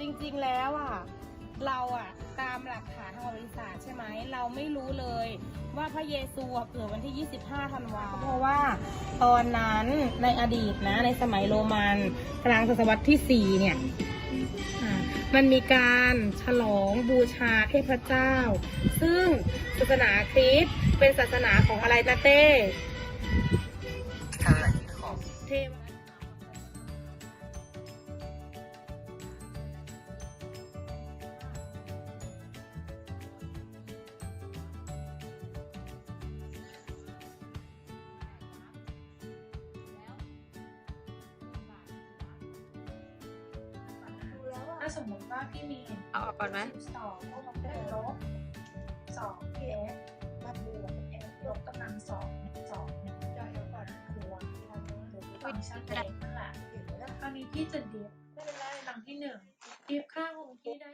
จริงๆแล้วอะเราอะตามหลักฐานทางประวัติศาสต์ใช่ไหมเราไม่รู้เลยว่าพระเยซูอะเกิดวันที่ 25ธันวาเพราะว่าตอนนั้นในอดีตนะ ในสมัยโรมันกลางศตวรรษที่ 4 เนี่ยมันมีการฉลองบูชาเทพเจ้า ซึ่งศาสนาคริสต์เป็นศาสนาของอะไรนะเต้ใช่ของเทว สมมติว่าพี่มีนเอาออกก่อนไหมสองก็มันได้ลบสองพีเอสมาบวกเอสลบกำลังสองสองเนี่ยย่อยก่อนคือว่าฟังก์ชันเองนั่นแหละคราวนี้ที่จะดิฟไม่เป็นไรหลังที่หนึ่งดิฟค่าคงที่ได้